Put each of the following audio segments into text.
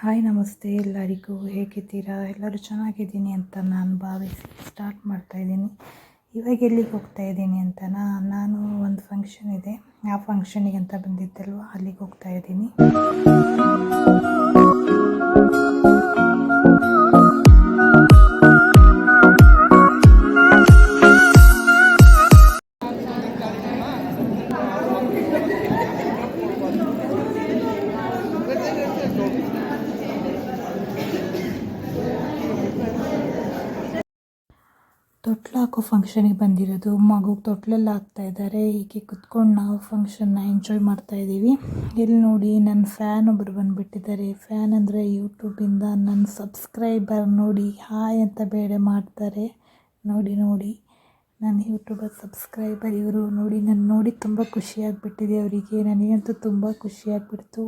Hi, ನಮಸ್ತೆ. ಎಲ್ಲರಿಗೂ ಹೇಗಿದ್ದೀರಾ? ಎಲ್ಲರೂ ಚೆನ್ನಾಗಿದ್ದೀನಿ ಅಂತ ನಾನು ಭಾವಿಸಿ ಸ್ಟಾರ್ಟ್ ಮಾಡ್ತಾ ಇದ್ದೀನಿ. ಇವಾಗ ಎಲ್ಲಿಗೆ ಹೋಗ್ತಾ ಇದ್ದೀನಿ ಅಂತನಾ ನಾನು ಒಂದು ಫಂಕ್ಷನ್ ಇದೆ. ಆ ಫಂಕ್ಷನಿಗೆ ಅಂತ ಬಂದಿದ್ದಲ್ವ? ಅಲ್ಲಿಗೆ ಹೋಗ್ತಾ ಇದ್ದೀನಿ. ತೊಟ್ಲು ಹಾಕೋ ಫಂಕ್ಷನಿಗೆ ಬಂದಿರೋದು. ಮಗುಗೆ ತೊಟ್ಲಲ್ಲಿ ಹಾಕ್ತಾ ಇದ್ದಾರೆ ಹೀಗೆ ಕುತ್ಕೊಂಡು ನಾವು ಫಂಕ್ಷನ್ನ ಎಂಜಾಯ್ ಮಾಡ್ತಾ ಇದ್ದೀವಿ. ಇಲ್ಲಿ ನೋಡಿ ನನ್ನ ಫ್ಯಾನ್ ಒಬ್ಬರು ಬಂದುಬಿಟ್ಟಿದ್ದಾರೆ. ಫ್ಯಾನ್ ಅಂದರೆ ಯೂಟ್ಯೂಬಿಂದ ನನ್ನ ಸಬ್ಸ್ಕ್ರೈಬರ್ ನೋಡಿ ಹಾಯ್ ಅಂತ ಬೇರೆ ಮಾಡ್ತಾರೆ. ನೋಡಿ ನೋಡಿ. ನನ್ನ ಯೂಟ್ಯೂಬರ್ ಸಬ್ಸ್ಕ್ರೈಬರ್ ಇವರು ನೋಡಿ, ನಾನು ನೋಡಿ ತುಂಬ ಖುಷಿಯಾಗಿಬಿಟ್ಟಿದೆ ಅವರಿಗೆ. ನನಗಂತೂ ತುಂಬ ಖುಷಿಯಾಗ್ಬಿಡ್ತು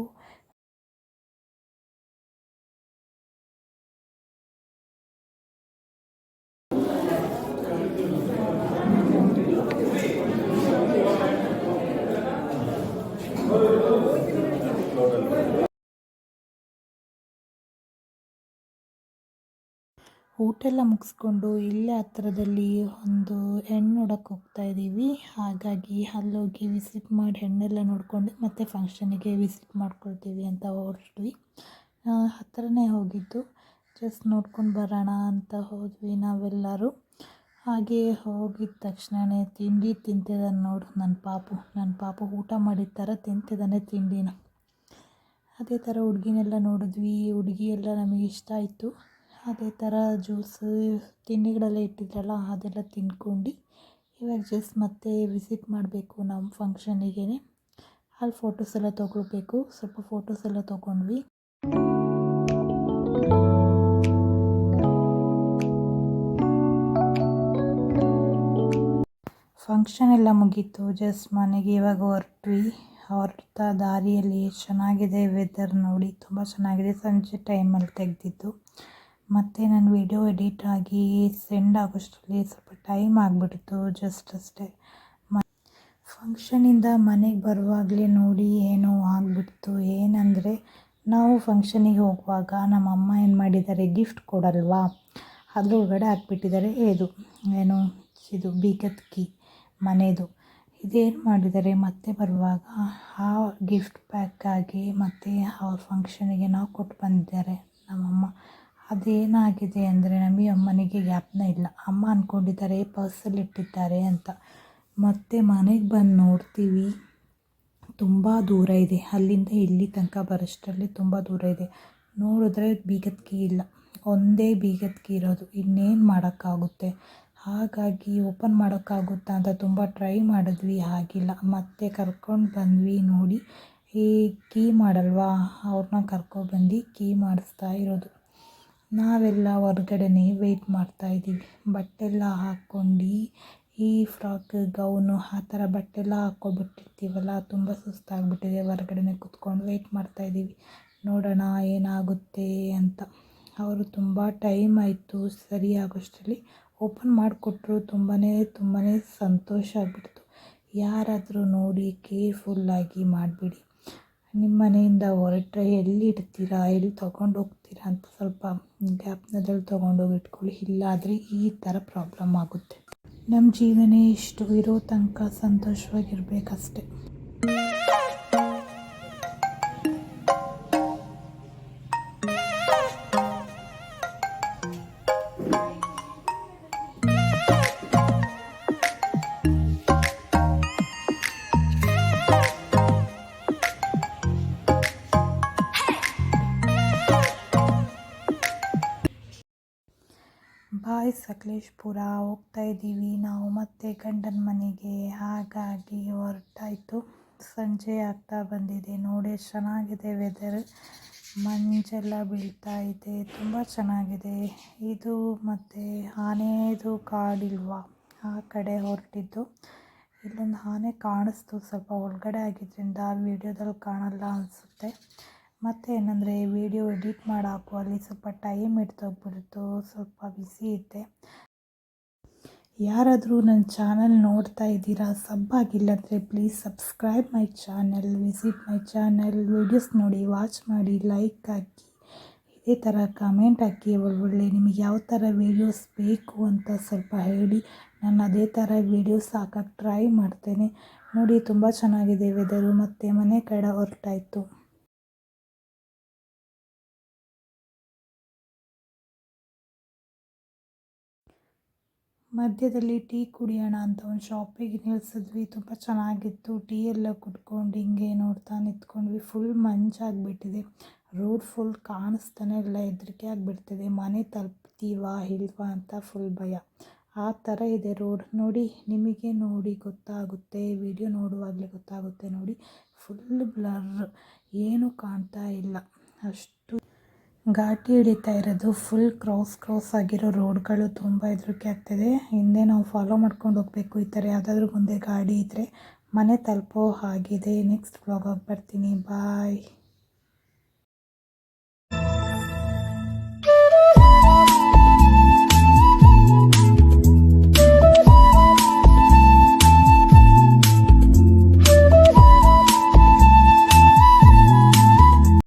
ಊಟ ಎಲ್ಲ ಮುಗಿಸ್ಕೊಂಡು ಇಲ್ಲೇ ಹತ್ರದಲ್ಲಿ ಒಂದು ಹೆಣ್ಣು ನೋಡೋಕೆ ಹೋಗ್ತಾ ಇದ್ದೀವಿ. ಹಾಗಾಗಿ ಅಲ್ಲೋಗಿ ವಿಸಿಟ್ ಮಾಡಿ ಹೆಣ್ಣೆಲ್ಲ ನೋಡಿಕೊಂಡು ಮತ್ತೆ ಫಂಕ್ಷನಿಗೆ ವಿಸಿಟ್ ಮಾಡ್ಕೊಳ್ತೀವಿ ಅಂತ ಹೊರಟ್ವಿ. ಹತ್ರನೇ ಹೋಗಿದ್ದು. ಜಸ್ಟ್ ನೋಡ್ಕೊಂಡು ಬರೋಣ ಅಂತ ಹೋದ್ವಿ ನಾವೆಲ್ಲರೂ. ಹಾಗೆ ಹೋಗಿದ ತಕ್ಷಣವೇ ತಿಂಡಿ ತಿಂತಿದ್ದಾನೆ ನೋಡು ನನ್ನ ಪಾಪು. ನನ್ನ ಪಾಪು ಊಟ ಮಾಡಿದ ಥರ ತಿಂತಿದ್ದಾನೆ ತಿಂಡಿನ. ಅದೇ ಥರ ಹುಡುಗಿನೆಲ್ಲ ನೋಡಿದ್ವಿ. ಹುಡುಗಿ ಎಲ್ಲ ನಮಗೆ ಇಷ್ಟ ಆಯಿತು. ಅದೇ ಥರ ಜ್ಯೂಸ್, ತಿಂಡಿಗಳೆಲ್ಲ ಇಟ್ಟಿದ್ರಲ್ಲ, ಅದೆಲ್ಲ ತಿಂದ್ಕೊಂಡು ಇವಾಗ ಜಸ್ಟ್ ಮತ್ತೆ ವಿಸಿಟ್ ಮಾಡಬೇಕು ನಮ್ಮ ಫಂಕ್ಷನಿಗೆ ಅಲ್ಲಿ ಫೋಟೋಸ್ ಎಲ್ಲ ತೊಗೊಳ್ಬೇಕು. ಸ್ವಲ್ಪ ಫೋಟೋಸ್ ಎಲ್ಲ ತೊಗೊಂಡ್ವಿ. ಫಂಕ್ಷನ್ ಎಲ್ಲ ಮುಗೀತು. ಜಸ್ಟ್ ಮನೆಗೆ ಇವಾಗ ಹೊರಟ್ವಿ. ಹೊರಟ ದಾರಿಯಲ್ಲಿ ಚೆನ್ನಾಗಿದೆ ವೆದರ್ ನೋಡಿ. ತುಂಬ ಚೆನ್ನಾಗಿದೆ. ಸಂಜೆ ಟೈಮಲ್ಲಿ ತೆಗೆದಿದ್ದು. ಮತ್ತು ನನ್ನ ವಿಡಿಯೋ ಎಡಿಟ್ ಆಗಿ ಸೆಂಡ್ ಆಗೋಷ್ಟರಲ್ಲಿ ಸ್ವಲ್ಪ ಟೈಮ್ ಆಗಿಬಿಡ್ತು ಜಸ್ಟ್ ಅಷ್ಟೇ. ಮ ಫಂಕ್ಷನಿಂದ ಮನೆಗೆ ಬರುವಾಗಲೇ ನೋಡಿ ಏನೋ ಆಗಿಬಿಡ್ತು. ಏನಂದರೆ, ನಾವು ಫಂಕ್ಷನಿಗೆ ಹೋಗುವಾಗ ನಮ್ಮ ಅಮ್ಮ ಏನು ಮಾಡಿದ್ದಾರೆ ಗಿಫ್ಟ್ ಕೊಡಲ್ವಾ? ಅದ್ರೊಳಗಡೆ ಹಾಕ್ಬಿಟ್ಟಿದ್ದಾರೆ, ಇದು, ಏನು, ಇದು ಬೀಗತ್ಕಿ ಮನೆಯದು ಇದೇನು ಮಾಡಿದ್ದಾರೆ, ಮತ್ತೆ ಬರುವಾಗ ಆ ಗಿಫ್ಟ್ ಪ್ಯಾಕ್ ಆಗಿ ಮತ್ತು ಅವ್ರ ಫಂಕ್ಷನಿಗೆ ನಾವು ಕೊಟ್ಟು ಬಂದಿದ್ದಾರೆ ನಮ್ಮಮ್ಮ ಅದೇನಾಗಿದೆ ಅಂದರೆ ನಮಗೆ ಅಮ್ಮನಿಗೆ ಜ್ಞಾಪನ ಇಲ್ಲ. ಅಮ್ಮ ಅಂದ್ಕೊಂಡಿದ್ದಾರೆ ಪರ್ಸಲ್ಲಿ ಇಟ್ಟಿದ್ದಾರೆ ಅಂತ. ಮತ್ತೆ ಮನೆಗೆ ಬಂದು ನೋಡ್ತೀವಿ. ತುಂಬ ದೂರ ಇದೆ. ಅಲ್ಲಿಂದ ಇಲ್ಲಿ ತನಕ ಬರೋಷ್ಟರಲ್ಲಿ ತುಂಬ ದೂರ ಇದೆ. ನೋಡಿದ್ರೆ ಬೀಗತ್ಕಿ ಇಲ್ಲ. ಒಂದೇ ಬೀಗತ್ಕಿ ಇರೋದು. ಇನ್ನೇನು ಮಾಡೋಕ್ಕಾಗುತ್ತೆ? ಹಾಗಾಗಿ ಓಪನ್ ಮಾಡೋಕ್ಕಾಗುತ್ತಾ ಅಂತ ತುಂಬ ಟ್ರೈ ಮಾಡಿದ್ವಿ, ಆಗಿಲ್ಲ. ಮತ್ತೆ ಕರ್ಕೊಂಡು ಬಂದ್ವಿ ನೋಡಿ. ಈ ಕೀ ಮಾಡಲ್ವಾ? ಅವ್ರನ್ನ ಕರ್ಕೊಬಂದು ಕೀ ಮಾಡಿಸ್ತಾ ಇರೋದು. ನಾವೆಲ್ಲ ಹೊರ್ಗಡೆನೇ ವೆಯ್ಟ್ ಮಾಡ್ತಾಯಿದ್ದೀವಿ ಬಟ್ಟೆಲ್ಲ ಹಾಕ್ಕೊಂಡು, ಈ ಫ್ರಾಕ್ ಗೌನು ಆ ಥರ ಬಟ್ಟೆಲ್ಲ ಹಾಕ್ಕೊಬಿಟ್ಟಿರ್ತೀವಲ್ಲ, ತುಂಬ ಸುಸ್ತಾಗಿಬಿಟ್ಟಿದೆ. ಹೊರ್ಗಡೆನೇ ಕುತ್ಕೊಂಡು ವೆಯ್ಟ್ ಮಾಡ್ತಾಯಿದ್ದೀವಿ ನೋಡೋಣ ಏನಾಗುತ್ತೆ ಅಂತ. ಅವರು ತುಂಬ ಟೈಮ್ ಆಯಿತು, ಸರಿ ಆಗೋಷ್ಟರಲ್ಲಿ ಓಪನ್ ಮಾಡಿಕೊಟ್ರು. ತುಂಬಾ ತುಂಬಾ ಸಂತೋಷ ಆಗ್ಬಿಡ್ತು. ಯಾರಾದರೂ ನೋಡಿ ಕೇರ್ಫುಲ್ಲಾಗಿ ಮಾಡಿಬಿಡಿ. ನಿಮ್ಮ ಮನೆಯಿಂದ ಹೊರಟ್ರೆ ಎಲ್ಲಿ ಇಡ್ತೀರಾ? ಎಲ್ಲಿ ತೊಗೊಂಡು ಹೋಗ್ತೀರಾ ಅಂತ ಸ್ವಲ್ಪ ಜ್ಞಾಪನದಲ್ಲಿ ತೊಗೊಂಡೋಗಿ ಇಟ್ಕೊಳ್ಳಿ ಇಲ್ಲಾದರೆ ಈ ಥರ ಪ್ರಾಬ್ಲಮ್ ಆಗುತ್ತೆ. ನಮ್ಮ ಜೀವನ ಇಷ್ಟು ಇರೋ ತನಕ ಸಂತೋಷವಾಗಿರ್ಬೇಕಷ್ಟೆ. ಬಾಯ್ ಸಕಲೇಶ್ಪುರ, ಹೋಗ್ತಾ ಇದ್ದೀವಿ ನಾವು ಮತ್ತೆ ಗಂಡನ ಮನೆಗೆ. ಹಾಗಾಗಿ ಹೊರಟಾಯಿತು. ಸಂಜೆ ಆಗ್ತಾ ಬಂದಿದೆ. ನೋಡಿ, ಚೆನ್ನಾಗಿದೆ ವೆದರ್ ಮಂಜೆಲ್ಲ ಬೀಳ್ತಾ ಇದೆ. ತುಂಬ ಚೆನ್ನಾಗಿದೆ. ಇದು ಮತ್ತು ಆನೆದು ಕಾಡಿಲ್ವಾ? ಆ ಕಡೆ ಹೊರಟಿದ್ದು. ಇಲ್ಲೊಂದು ಆನೆ ಕಾಣಿಸ್ತು. ಸ್ವಲ್ಪ ಒಳಗಡೆ ಆಗಿದ್ದರಿಂದ ವಿಡಿಯೋದಲ್ಲಿ ಕಾಣಲ್ಲ ಅನಿಸುತ್ತೆ. ಮತ್ತು ಏನಂದರೆ ವೀಡಿಯೋ ಎಡಿಟ್ ಮಾಡಿ ಅಲ್ಲಿ ಸ್ವಲ್ಪ ಟೈಮ್ ಹಿಡ್ದೋಗ್ಬಿಡ್ತು, ಸ್ವಲ್ಪ ಬಿಸಿ ಇದ್ದೆ. ಯಾರಾದರೂ ನನ್ನ ಚಾನಲ್ ನೋಡ್ತಾ ಇದ್ದೀರಾ ಸಬ್ ಆಗಿಲ್ಲ ಅಂದರೆ please subscribe my channel visit my channel videos ನೋಡಿ ವಾಚ್ ಮಾಡಿ ಲೈಕ್ ಹಾಕಿ. ಇದೇ ಥರ ಕಮೆಂಟ್ ಹಾಕಿ, ಒಳ್ಳೊಳ್ಳೆ ನಿಮಗೆ ಯಾವ ಥರ ವೀಡಿಯೋಸ್ ಬೇಕು ಅಂತ ಸ್ವಲ್ಪ ಹೇಳಿ. ನಾನು ಅದೇ ಥರ ವೀಡಿಯೋಸ್ ಹಾಕಕ್ಕೆ ಟ್ರೈ ಮಾಡ್ತೇನೆ. ನೋಡಿ, ತುಂಬ ಚೆನ್ನಾಗಿದೆ ವೆದರು ಮತ್ತು ಮನೆ ಕಡೆ ಹೊರಟಾಯಿತು. ಮಧ್ಯದಲ್ಲಿ ಟೀ ಕುಡಿಯೋಣ ಅಂತ ಒಂದು ಶಾಪಿಗೆ ನಿಲ್ಸಿದ್ವಿ. ತುಂಬ ಚೆನ್ನಾಗಿತ್ತು. ಟೀ ಎಲ್ಲ ಕುಡ್ಕೊಂಡು ಹಿಂಗೆ ನೋಡ್ತಾ ನಿಂತ್ಕೊಂಡ್ವಿ. ಫುಲ್ ಮಂಜಾಗಿಬಿಟ್ಟಿದೆ ರೋಡ್ ಫುಲ್ ಕಾಣಿಸ್ತಾನೆ ಇಲ್ಲ. ಹೆದರಿಕೆ ಆಗಿಬಿಡ್ತಿದೆ. ಮನೆ ತಲುಪ್ತೀವಾ, ಇಲ್ವಾ ಅಂತ ಫುಲ್ ಭಯ. ಆ ಥರ ಇದೆ ರೋಡ್ ನೋಡಿ, ನಿಮಗೆ ನೋಡಿ ಗೊತ್ತಾಗುತ್ತೆ. ವಿಡಿಯೋ ನೋಡುವಾಗಲೇ ಗೊತ್ತಾಗುತ್ತೆ. ನೋಡಿ ಫುಲ್ ಬ್ಲರ್ ಏನೂ ಕಾಣ್ತಾ ಇಲ್ಲ. ಅಷ್ಟು ಘಾಟಿ ಹಿಡಿತಾ ಇರೋದು ಫುಲ್ ಕ್ರಾಸ್ ಕ್ರಾಸ್ ಆಗಿರೋ ರೋಡ್ಗಳು ತುಂಬ ಹೆದರಿಕೆ ಆಗ್ತಿದೆ. ಹಿಂದೆ ನಾವು ಫಾಲೋ ಮಾಡ್ಕೊಂಡು ಹೋಗಬೇಕು ಈ ಥರ ಯಾವುದಾದ್ರೂ ಮುಂದೆ ಗಾಡಿ ಇದ್ದರೆ ಮನೆ ತಲುಪೋ ಹಾಗಿದೆ. ನೆಕ್ಸ್ಟ್ ವ್ಲಾಗಾಗಿ ಬರ್ತೀನಿ. ಬಾಯ್